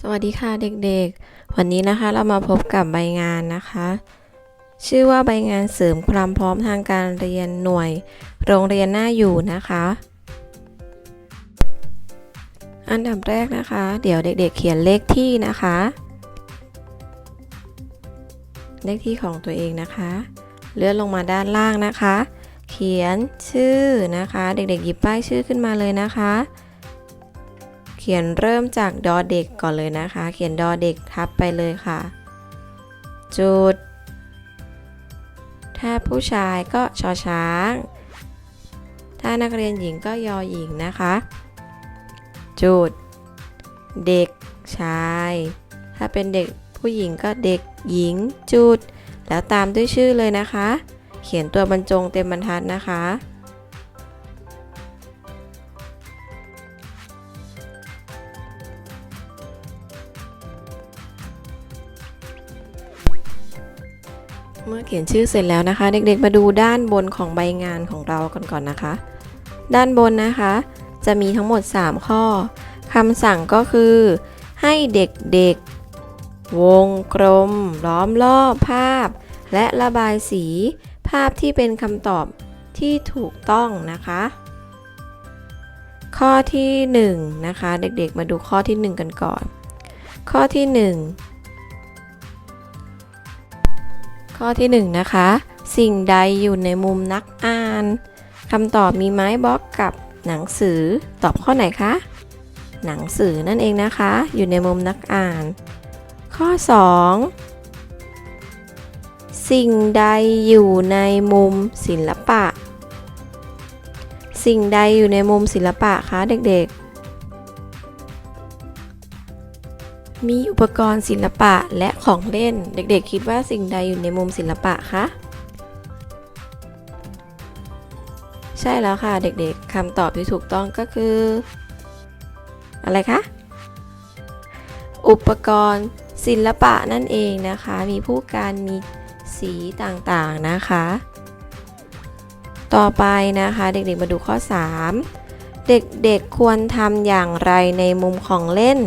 สวัสดีค่ะเด็กๆ วันนี้นะคะเรามาพบกับใบงานนะคะ ชื่อว่าใบงานเสริมความพร้อมทางการเรียนหน่วย โรงเรียนหน้าอยู่นะคะ อันดับแรกนะคะ เดี๋ยวเด็กๆเขียนเลขที่นะคะ เลขที่ของตัวเองนะคะ เลื่อนลงมาด้านล่างนะคะ เขียนชื่อนะคะ เด็กๆหยิบป้ายชื่อขึ้นมาเลยนะคะ เขียนเริ่มจากดอเด็กก่อนเลยนะคะ เขียนดอเด็กทับไปเลยค่ะ จุด ถ้าผู้ชายก็ชอช้าง ถ้านักเรียนหญิงก็ยอหญิงนะคะ จุด เด็กชาย ถ้าเป็นเด็กผู้หญิงก็เด็กหญิงจุด แล้วตามด้วยชื่อเลยนะคะ เขียนตัวบรรจงเต็มบรรทัดนะคะ เมื่อเขียนชื่อเสร็จแล้วนะคะ เด็กๆมาดูด้านบนของใบงานของเรากันก่อนนะคะ ด้านบนนะคะ จะมีทั้งหมด 3 ข้อคำสั่งก็คือ ให้เด็กๆ วงกลม ล้อมรอบภาพ และระบายสี ภาพที่เป็นคำตอบที่ถูกต้องนะคะ ข้อที่ 1 นะคะ เด็กๆ มาดูข้อที่ 1 กันก่อน ข้อที่ 1 ข้อที่1นะคะ สิ่งใดอยู่ในมุมนักอ่านคำตอบมีไม้บล็อกกับหนังสือตอบข้อไหนคะ หนังสือนั่นเองนะคะ อยู่ในมุมนักอ่าน ข้อ 2 สิ่งใดอยู่ในมุมศิลปะ สิ่งใดอยู่ในมุมศิลปะคะเด็กๆ มีอุปกรณ์ศิลปะและของเล่น เด็กๆ คิดว่าสิ่งใดอยู่ในมุมศิลปะคะ ใช่แล้วค่ะเด็กๆคำตอบที่ถูกต้องก็คือ อะไรคะ อุปกรณ์ศิลปะนั่นเองนะคะ มีผู้การมีสีต่างๆนะคะ ต่อไปนะคะเด็กๆมาดูข้อ 3 เด็กๆควรทำอย่างไรในมุมของเล่น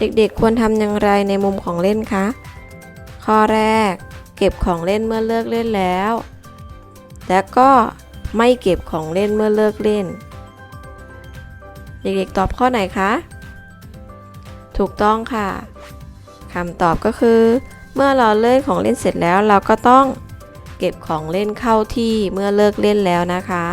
เด็กๆควรทำอย่างไรในมุมของเล่นคะ ข้อแรก เก็บของเล่นเมื่อเลิกเล่นแล้ว แล้วก็ไม่เก็บของเล่นเมื่อเลิกเล่น เด็กๆตอบข้อไหนคะ ถูกต้องค่ะคำตอบก็คือ เมื่อเราเล่นของเล่นเสร็จแล้วเราก็ต้องเก็บของเล่นเข้าที่เมื่อเลิกเล่นแล้วนะคะ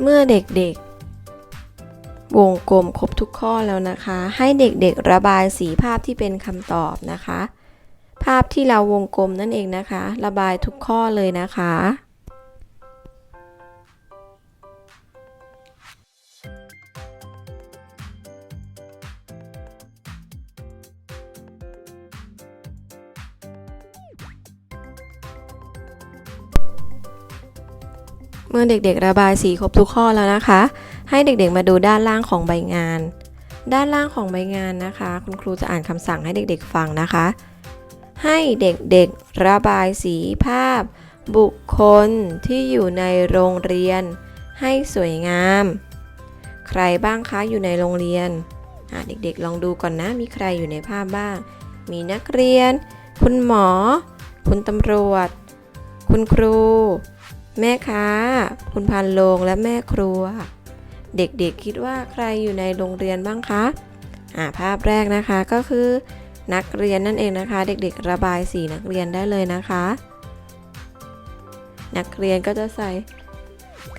เมื่อเด็กๆ วงกลมครบทุกข้อแล้วนะคะ ให้เด็กๆระบายสีภาพที่เป็นคำตอบนะคะ ภาพที่เราวงกลมนั่นเองนะคะ ระบายทุกข้อเลยนะคะ เมื่อเด็กๆระบายสีครบทุกข้อแล้วนะคะ ให้เด็กๆมาดูด้านล่างของใบงาน ด้านล่างของใบงานนะคะ คุณครูจะอ่านคำสั่งให้เด็กๆฟังนะคะ ให้เด็กๆระบายสีภาพ บุคคลที่อยู่ในโรงเรียน ให้สวยงาม ใครบ้างคะอยู่ในโรงเรียนเด็กๆลองดูก่อนนะมีใครอยู่ในภาพบ้าง มีนักเรียน คุณหมอ คุณตำรวจ คุณครู แม่ค้า คุณพันโรงและแม่ครัว เด็กๆคิดว่าใครอยู่ในโรงเรียนบ้างคะอ่าภาพแรกนะคะก็คือนักเรียนนั่นเองนะคะ เด็กๆ ระบายสีนักเรียนได้เลยนะคะ นักเรียนก็จะใส่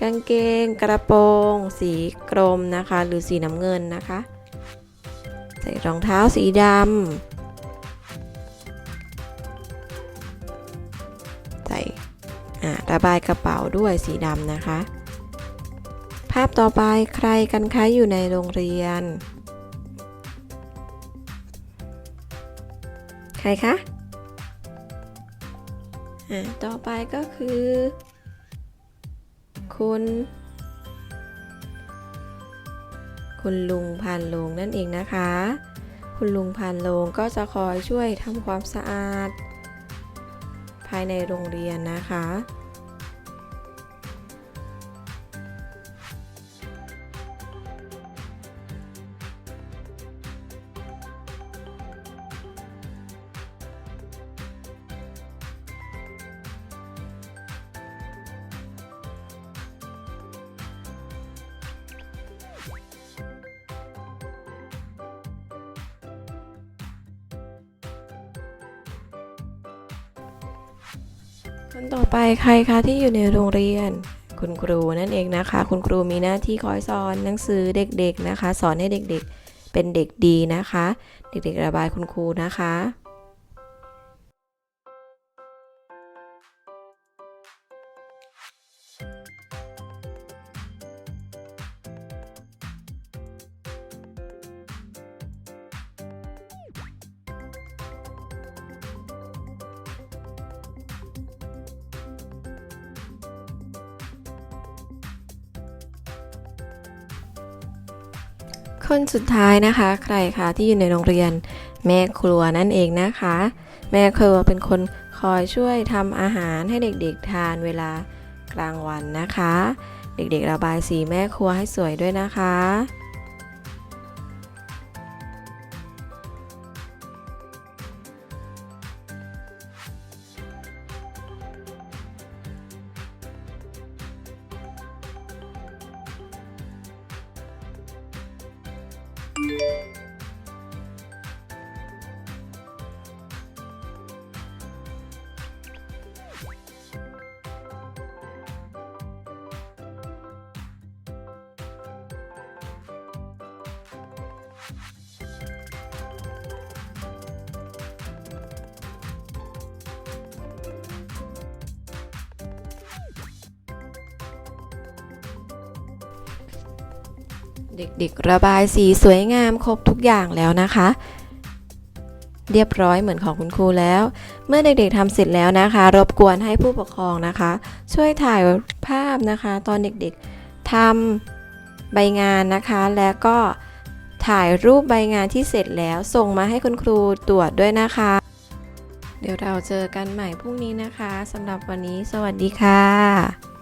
กกางเกงกระโปรง สีกรมนะคะ หรือสีน้ำเงินนะคะ ใส่รองเท้าสีดำ ระบายกระเป๋าด้วยสีดำนะคะ ภาพต่อไปใครกันคะอยู่ในโรงเรียน ใครคะต่อไปก็คือ คุณคุณลุงพันโลงนั่นเองนะคะ คุณลุงพันโลงก็จะคอยช่วยทำความสะอาดายในโรงเรียนนะคะ คนต่อไปใครคะที่อยู่ในโรงเรียน คุณครูนั่นเองนะคะ คุณครูมีหน้าที่คอยสอนหนังสือเด็กๆนะคะ สอนให้เด็กๆเป็นเด็กดีนะคะ เด็กๆระบายคุณครูนะคะ คนสุดท้ายนะคะ ใครคะที่อยู่ในโรงเรียน แม่ครัวนั่นเองนะคะ แม่ครัวเป็นคนคอยช่วยทำอาหารให้เด็กๆทานเวลากลางวันนะคะ เด็กๆระบายสีแม่ครัวให้สวยด้วยนะคะ เด็กๆ ระบายสีสวยงามครบทุกอย่างแล้วนะคะ เรียบร้อยเหมือนของคุณครูแล้ว เมื่อเด็กๆทำเสร็จแล้วนะคะ รบกวนให้ผู้ปกครองนะคะ ช่วยถ่ายภาพนะคะ ตอนเด็กๆทำใบงานนะคะ แล้วก็ ถ่ายรูปใบงานที่เสร็จแล้วส่งมาให้คุณครูตรวจด้วยนะคะ เดี๋ยวเราเจอกันใหม่พรุ่งนี้นะคะสำหรับวันนี้ สวัสดีค่ะ